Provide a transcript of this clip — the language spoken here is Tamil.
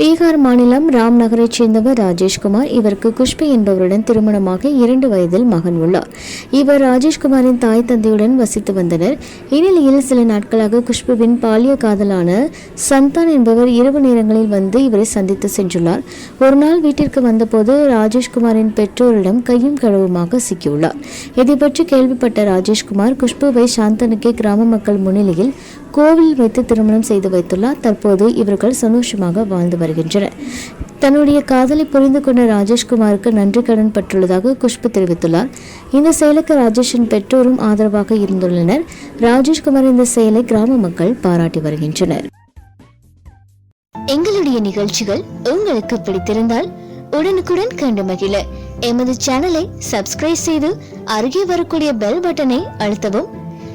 பீகார் மாநிலம் ராம்நகரைச் சேர்ந்தவர் ராஜேஷ்குமார் இவருக்கு குஷ்பு என்பவருடன் திருமணமாக இரண்டு வயதில் மகன் உள்ளார். இவர் ராஜேஷ்குமாரின் தாய் தந்தையுடன் வசித்து வந்தனர். இந்நிலையில் சில நாட்களாக குஷ்புவின் பாலிய காதலான சந்தான் என்பவர் இரவு நேரங்களில் வந்து இவரை சந்தித்து சென்றுள்ளார். ஒரு நாள் வீட்டிற்கு வந்தபோது ராஜேஷ்குமாரின் பெற்றோரிடம் கையும் களவுமாக சிக்கியுள்ளார். இதை பற்றி கேள்விப்பட்ட ராஜேஷ்குமார் குஷ்புவை சாந்தனுக்கே கிராம மக்கள் முன்னிலையில் கோவில் வைத்து திருமணம் செய்து வைத்துள்ளார். தற்போது இவர்கள் சந்தோஷமாக வாழ்ந்து வருகின்றனர் தன்னுடைய காதலை புரிந்து கொண்ட ராஜேஷ்குமாருக்கு நன்றி கடன் பட்டுள்ளதாக குஷ்பு தெரிவித்துள்ளார். இந்த செயலுக்கு ராஜேஷின் பெற்றோரும் ஆதரவாக இருந்துள்ளனர். ராஜேஷ்குமார் இந்த செயலை கிராம மக்கள் பாராட்டி வருகின்றனர். எங்களுடைய நிகழ்ச்சிகள் உங்களுக்கு பிடித்திருந்தால் உடனுக்குடன் கண்டு மகிழ. எமது சேனலை சப்ஸ்கிரைப் செய்து அருகே வரக்கூடிய பெல் பட்டனை அழுத்தவும்.